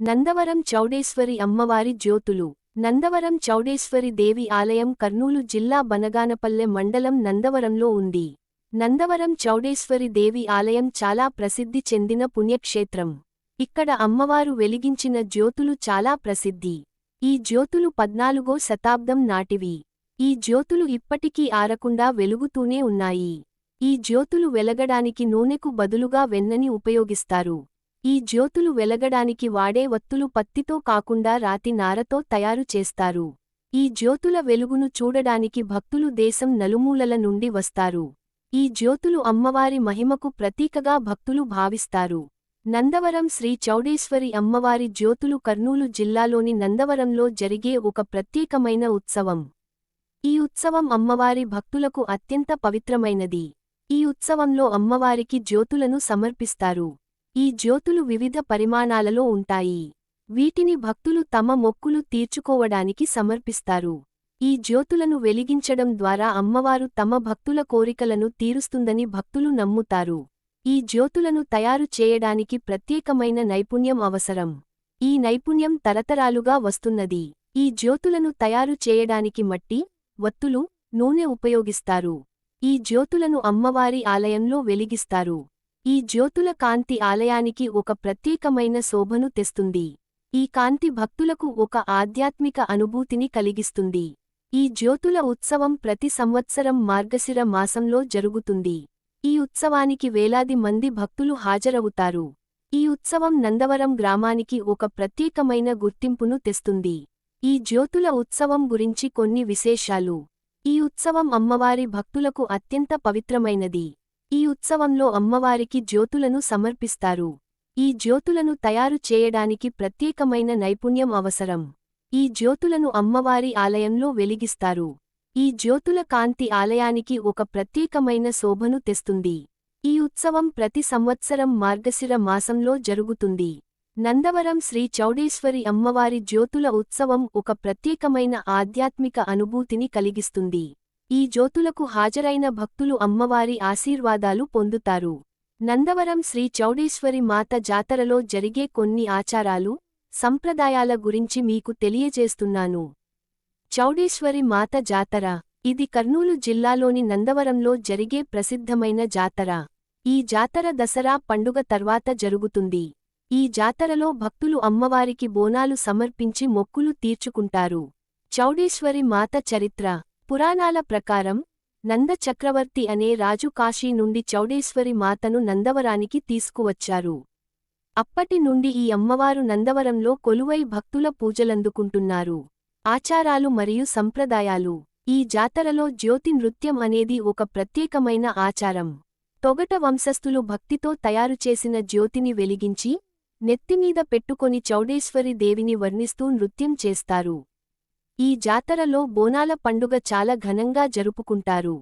నందవరం చౌడేశ్వరి అమ్మవారి జ్యోతులు. నందవరం చౌడేశ్వరి దేవి ఆలయం కర్నూలు జిల్లా బనగానపల్లె మండలం నందవరంలో ఉంది. నందవరం చౌడేశ్వరి దేవి ఆలయం చాలా ప్రసిద్ధి చెందిన పుణ్యక్షేత్రం. ఇక్కడ అమ్మవారు వెలిగించిన జ్యోతులు చాలా ప్రసిద్ధి. ఈ జ్యోతులు పద్నాలుగో శతాబ్దం నాటివి. ఈ జ్యోతులు ఇప్పటికీ ఆరకుండా వెలుగుతూనే ఉన్నాయి. ఈ జ్యోతులు వెలగడానికి నూనెకు బదులుగా వెన్నని ఉపయోగిస్తారు. ఈ జ్యోతులు వెలగడానికి వాడే వత్తులు పత్తితో కాకుండా రాతి నారతో తయారు చేస్తారు. ఈ జ్యోతుల వెలుగును చూడడానికి భక్తులు దేశం నలుమూలల నుండి వస్తారు. ఈ జ్యోతులు అమ్మవారి మహిమకు ప్రతీకగా భక్తులు భావిస్తారు. నందవరం శ్రీ చౌడేశ్వరి అమ్మవారి జ్యోతులు కర్నూలు జిల్లాలోని నందవరంలో జరిగే ఒక ప్రత్యేకమైన ఉత్సవం. ఈ ఉత్సవం అమ్మవారి భక్తులకు అత్యంత పవిత్రమైనది. ఈ ఉత్సవంలో అమ్మవారికి జ్యోతులను సమర్పిస్తారు. ఈ జ్యోతులు వివిధ పరిమాణాలలో ఉంటాయి. వీటిని భక్తులు తమ మొక్కులు తీర్చుకోవడానికి సమర్పిస్తారు. ఈ జ్యోతులను వెలిగించడం ద్వారా అమ్మవారు తమ భక్తుల కోరికలను తీరుస్తుందని భక్తులు నమ్ముతారు. ఈ జ్యోతులను తయారు చేయడానికి ప్రత్యేకమైన నైపుణ్యం అవసరం. ఈ నైపుణ్యం తరతరాలుగా వస్తున్నది. ఈ జ్యోతులను తయారు చేయడానికి మట్టి వత్తులు నూనె ఉపయోగిస్తారు. ఈ జ్యోతులను అమ్మవారి ఆలయంలో వెలిగిస్తారు. ఈ జ్యోతుల కాంతి ఆలయానికి ఒక ప్రత్యేకమైన శోభను తెస్తుంది. ఈ కాంతి భక్తులకు ఒక ఆధ్యాత్మిక అనుభూతిని కలిగిస్తుంది. ఈ జ్యోతుల ఉత్సవం ప్రతి సంవత్సరం మార్గశిర మాసంలో జరుగుతుంది. ఈ ఉత్సవానికి వేలాది మంది భక్తులు హాజరవుతారు. ఈ ఉత్సవం నందవరం గ్రామానికి ఒక ప్రత్యేకమైన గుర్తింపును తెస్తుంది. ఈ జ్యోతుల ఉత్సవం గురించి కొన్ని విశేషాలు. ఈ ఉత్సవం అమ్మవారి భక్తులకు అత్యంత పవిత్రమైనది. ఉత్సవంలో అమ్మవారికి జ్యోతులను సమర్పిస్తారు. ఈ జ్యోతులను తయారు చేయడానికి ప్రత్యేకమైన నైపుణ్యం అవసరం. ఈ జ్యోతులను అమ్మవారి ఆలయంలో వెలిగిస్తారు. ఈ జ్యోతుల కాంతి ఆలయానికి ఒక ప్రత్యేకమైన శోభను తెస్తుంది. ఈ ఉత్సవం ప్రతి సంవత్సరం మార్గశిర మాసంలో జరుగుతుంది. నందవరం శ్రీ చౌడేశ్వరి అమ్మవారి జ్యోతుల ఉత్సవం ఒక ప్రత్యేకమైన ఆధ్యాత్మిక అనుభూతిని కలిగిస్తుంది. ఈ జ్యోతులకు హాజరైన భక్తులు అమ్మవారి ఆశీర్వాదాలు పొందుతారు. నందవరం శ్రీ చౌడేశ్వరి మాత జాతరలో జరిగే కొన్ని ఆచారాలు సంప్రదాయాల గురించి మీకు తెలియజేస్తున్నాను. చౌడేశ్వరి మాత జాతర. ఇది కర్నూలు జిల్లాలోని నందవరంలో జరిగే ప్రసిద్ధమైన జాతర. ఈ జాతర దసరా పండుగ తర్వాత జరుగుతుంది. ఈ జాతరలో భక్తులు అమ్మవారికి బోనాలు సమర్పించి మొక్కులు తీర్చుకుంటారు. చౌడేశ్వరి మాత చరిత్ర. పురాణాల ప్రకారం నంద చక్రవర్తి అనే రాజు కాశీ నుండి చౌడేశ్వరి మాతను నందవరానికి తీసుకువచ్చారు. అప్పటి నుండి ఈ అమ్మవారు నందవరంలో కొలువై భక్తుల పూజలందుకుంటున్నారు. ఆచారాలు మరియు సంప్రదాయాలు. ఈ జాతరలో జ్యోతి నృత్యం అనేది ఒక ప్రత్యేకమైన ఆచారం. తొగట వంశస్థులు భక్తితో తయారుచేసిన జ్యోతిని వెలిగించి నెత్తిమీద పెట్టుకొని చౌడేశ్వరి దేవిని వర్ణిస్తూ నృత్యం చేస్తారు. ఈ జాతరలో బోనాల పండుగ చాలా ఘనంగా జరుపుకుంటారు.